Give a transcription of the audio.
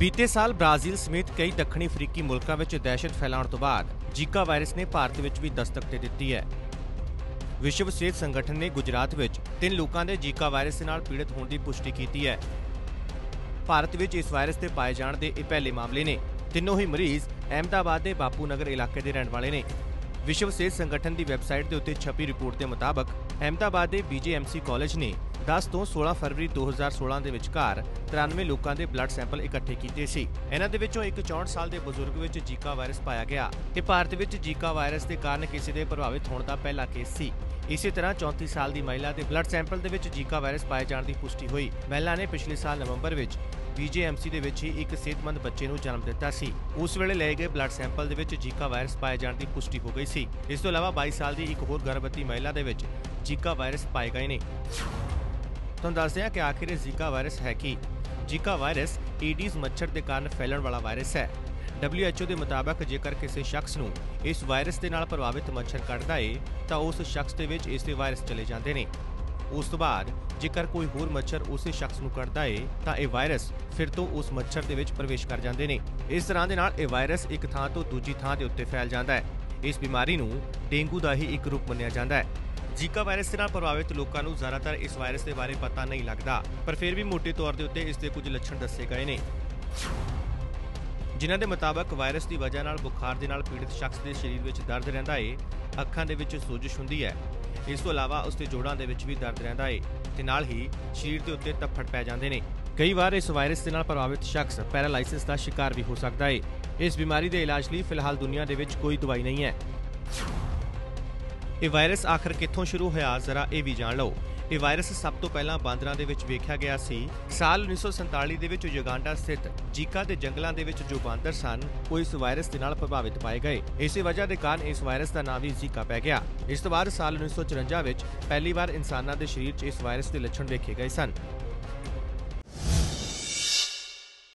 ਬੀਤੇ ਸਾਲ ਬ੍ਰਾਜ਼ੀਲ ਸਮੇਤ ਕਈ ਦੱਖਣੀ ਅਫਰੀਕੀ ਮੁਲਕਾਂ ਵਿੱਚ ਦਹਿਸ਼ਤ ਫੈਲਾਉਣ ਤੋਂ ਬਾਅਦ ਜੀਕਾ ਵਾਇਰਸ ਨੇ ਭਾਰਤ ਵਿੱਚ ਵੀ ਦਸਤਕ ਦੇ ਦਿੱਤੀ ਹੈ। ਵਿਸ਼ਵ ਸਿਹਤ ਸੰਗਠਨ ਨੇ ਗੁਜਰਾਤ ਵਿੱਚ ਤਿੰਨ ਲੋਕਾਂ ਦੇ ਜੀਕਾ ਵਾਇਰਸ ਨਾਲ ਪੀੜਤ ਹੋਣ ਦੀ ਪੁਸ਼ਟੀ ਕੀਤੀ ਹੈ। ਭਾਰਤ ਵਿੱਚ ਇਸ ਵਾਇਰਸ ਦੇ ਪਾਏ ਜਾਣ ਦੇ ਇਹ ਪਹਿਲੇ ਮਾਮਲੇ ਨੇ। ਤਿੰਨੋਂ ਹੀ ਮਰੀਜ਼ ਅਹਿਮਦਾਬਾਦ ਦੇ ਬਾਪੂ ਨਗਰ ਇਲਾਕੇ ਦੇ ਰਹਿਣ ਵਾਲੇ ਨੇ। ਵਿਸ਼ਵ ਸਿਹਤ ਸੰਗਠਨ ਦੀ ਵੈਬਸਾਈਟ ਦੇ ਉੱਤੇ ਛਪੀ ਰਿਪੋਰਟ ਦੇ ਮੁਤਾਬਕ ਅਹਿਮਦਾਬਾਦ ਦੇ ਬੀਜੇਐਮਸੀ ਕਾਲਜ ਨੇ 10 ਤੋਂ 16 ਫਰਵਰੀ 2016 ਦੇ ਵਿਚਕਾਰ 93 ਲੋਕਾਂ ਦੇ ਬਲੱਡ ਸੈਂਪਲ ਇਕੱਠੇ ਕੀਤੇ ਸੀ। ਇਹਨਾਂ ਦੇ ਵਿੱਚੋਂ ਇੱਕ 64 ਸਾਲ ਦੇ ਬਜ਼ੁਰਗ ਵਿੱਚ ਜੀਕਾ ਵਾਇਰਸ ਪਾਇਆ ਗਿਆ ਤੇ ਭਾਰਤ ਵਿੱਚ ਜੀਕਾ ਵਾਇਰਸ ਦੇ ਕਾਰਨ ਕਿਸੇ ਦੇ ਪ੍ਰਭਾਵਿਤ ਹੋਣ ਦਾ ਪਹਿਲਾ ਕੇਸ ਸੀ। ਇਸੇ ਤਰ੍ਹਾਂ 34 ਸਾਲ ਦੀ ਮਹਿਲਾ ਦੇ ਬਲੱਡ ਸੈਂਪਲ ਦੇ ਵਿੱਚ ਜੀਕਾ ਵਾਇਰਸ ਪਾਏ ਜਾਣ ਦੀ ਪੁਸ਼ਟੀ ਹੋਈ। ਮਹਿਲਾ ਨੇ ਪਿਛਲੇ ਸਾਲ ਨਵੰਬਰ ਵਿੱਚ ਬੀਜੇਐਮਸੀ ਦੇ ਵਿੱਚ ਹੀ ਇੱਕ ਸਿਹਤਮੰਦ ਬੱਚੇ ਨੂੰ ਜਨਮ ਦਿੱਤਾ ਸੀ। ਉਸ ਵੇਲੇ ਲਏ ਗਏ ਬਲੱਡ ਸੈਂਪਲ ਦੇ ਵਿੱਚ ਜੀਕਾ ਵਾਇਰਸ ਪਾਏ ਜਾਣ ਦੀ ਪੁਸ਼ਟੀ ਹੋ ਗਈ ਸੀ। ਇਸ ਤੋਂ ਇਲਾਵਾ 22 ਸਾਲ ਦੀ ਇੱਕ ਹੋਰ ਗਰਭਵਤੀ ਮਹਿਲਾ ਦੇ ਵਿੱਚ ਜੀਕਾ ਵਾਇਰਸ ਪਾਏ ਗਏ ਨੇ। ਤੁਹਾਨੂੰ ਦੱਸਦੇ ਹਾਂ ਕਿ ਆਖਿਰ ਇਹ ਜ਼ੀਕਾ ਵਾਇਰਸ ਹੈ ਕੀ? ਜ਼ੀਕਾ ਵਾਇਰਸ ਈਡੀਜ਼ ਮੱਛਰ ਦੇ ਕਾਰਨ ਫੈਲਣ ਵਾਲਾ ਵਾਇਰਸ ਹੈ। WHO ਦੇ ਮੁਤਾਬਕ ਜੇਕਰ ਕਿਸੇ ਸ਼ਖਸ ਨੂੰ ਇਸ ਵਾਇਰਸ ਦੇ ਨਾਲ ਪ੍ਰਭਾਵਿਤ ਮੱਛਰ ਕੱਟਦਾ ਏ, ਤਾਂ ਉਸ ਸ਼ਖਸ ਦੇ ਵਿੱਚ ਇਸੇ ਵਾਇਰਸ ਚਲੇ ਜਾਂਦੇ ਨੇ। ਉਸ ਤੋਂ ਬਾਅਦ ਜੇਕਰ ਕੋਈ ਹੋਰ ਮੱਛਰ ਉਸੇ ਸ਼ਖਸ ਨੂੰ ਕੱਟਦਾ ਏ, ਤਾਂ ਇਹ ਵਾਇਰਸ ਫਿਰ ਤੋਂ ਉਸ ਮੱਛਰ ਦੇ ਵਿੱਚ ਪ੍ਰਵੇਸ਼ ਕਰ ਜਾਂਦੇ ਨੇ। ਇਸ ਤਰ੍ਹਾਂ ਦੇ ਨਾਲ ਇਹ ਵਾਇਰਸ ਇੱਕ ਥਾਂ ਤੋਂ ਦੂਜੀ ਥਾਂ ਦੇ ਉੱਤੇ ਫੈਲ ਜਾਂਦਾ ਹੈ। ਇਸ ਬਿਮਾਰੀ ਨੂੰ ਡੇਂਗੂ ਦਾ ਹੀ ਇੱਕ ਰੂਪ ਮੰਨਿਆ ਜਾਂਦਾ ਹੈ। ਜ਼ੀਕਾ ਵਾਇਰਸ ਦੇ ਨਾਲ ਪ੍ਰਭਾਵਿਤ ਲੋਕਾਂ ਨੂੰ ਜ਼ਿਆਦਾਤਰ ਇਸ ਵਾਇਰਸ ਦੇ ਬਾਰੇ ਪਤਾ ਨਹੀਂ ਲੱਗਦਾ, ਪਰ ਫਿਰ ਵੀ ਮੋਟੇ ਤੌਰ ਦੇ ਉੱਤੇ ਇਸ ਦੇ ਕੁਝ ਲੱਛਣ ਦੱਸੇ ਗਏ ਨੇ। ਜਿਨ੍ਹਾਂ ਦੇ ਮੁਤਾਬਕ ਵਾਇਰਸ ਦੀ ਵਜ੍ਹਾ ਨਾਲ ਬੁਖਾਰ ਦੇ ਨਾਲ ਪੀੜਤ ਸ਼ਖਸ ਦੇ ਸਰੀਰ ਵਿੱਚ ਦਰਦ ਰਹਿੰਦਾ ਏ, ਅੱਖਾਂ ਦੇ ਵਿੱਚ ਸੋਜਸ਼ ਹੁੰਦੀ ਹੈ। ਇਸ ਤੋਂ ਇਲਾਵਾ ਉਸ ਦੇ ਜੋੜਾਂ ਦੇ ਵਿੱਚ ਵੀ ਦਰਦ ਰਹਿੰਦਾ ਏ ਤੇ ਨਾਲ ਹੀ ਸਰੀਰ ਦੇ ਉੱਤੇ ਤੱਫੜ ਪੈ ਜਾਂਦੇ ਨੇ। ਕਈ ਵਾਰ ਇਸ ਵਾਇਰਸ ਦੇ ਨਾਲ ਪ੍ਰਭਾਵਿਤ ਸ਼ਖਸ ਪੈਰਾਲਾਈਸਿਸ ਦਾ ਸ਼ਿਕਾਰ ਵੀ ਹੋ ਸਕਦਾ ਏ। ਇਸ ਬਿਮਾਰੀ ਦੇ ਇਲਾਜ ਲਈ ਫਿਲਹਾਲ ਦੁਨੀਆ ਦੇ ਵਿੱਚ ਕੋਈ ਦਵਾਈ ਨਹੀਂ ਹੈ। ਇਹ ਵਾਇਰਸ ਆਖਰ ਕਿੱਥੋਂ ਸ਼ੁਰੂ ਹੋਇਆ, ਜ਼ਰਾ ਇਹ ਵੀ ਜਾਣ ਲਓ। ਇਹ ਵਾਇਰਸ ਸਭ ਤੋਂ ਪਹਿਲਾਂ ਬਾਂਦਰਾਂ ਦੇ ਵਿੱਚ ਵੇਖਿਆ ਗਿਆ ਸੀ। ਸਾਲ 1947 ਦੇ ਵਿੱਚ ਯੁਗਾਂਡਾ ਸਥਿਤ ਜੀਕਾ ਦੇ ਜੰਗਲਾਂ ਦੇ ਵਿੱਚ ਜੋ ਬਾਂਦਰ ਸਨ, ਉਹ ਇਸ ਵਾਇਰਸ ਦੇ ਨਾਲ ਪ੍ਰਭਾਵਿਤ ਪਾਏ ਗਏ। ਇਸੇ ਵਜ੍ਹਾ ਦੇ ਕਾਰਨ ਇਸ ਵਾਇਰਸ ਦਾ ਨਾਮ ਵੀ ਜ਼ੀਕਾ ਪੈ ਗਿਆ। ਇਸ ਤੋਂ ਬਾਅਦ ਸਾਲ 1954 ਵਿੱਚ ਪਹਿਲੀ ਵਾਰ ਇਨਸਾਨਾਂ ਦੇ ਸਰੀਰ 'ਚ ਇਸ ਵਾਇਰਸ ਦੇ ਲੱਛਣ ਵੇਖੇ ਗਏ ਸਨ।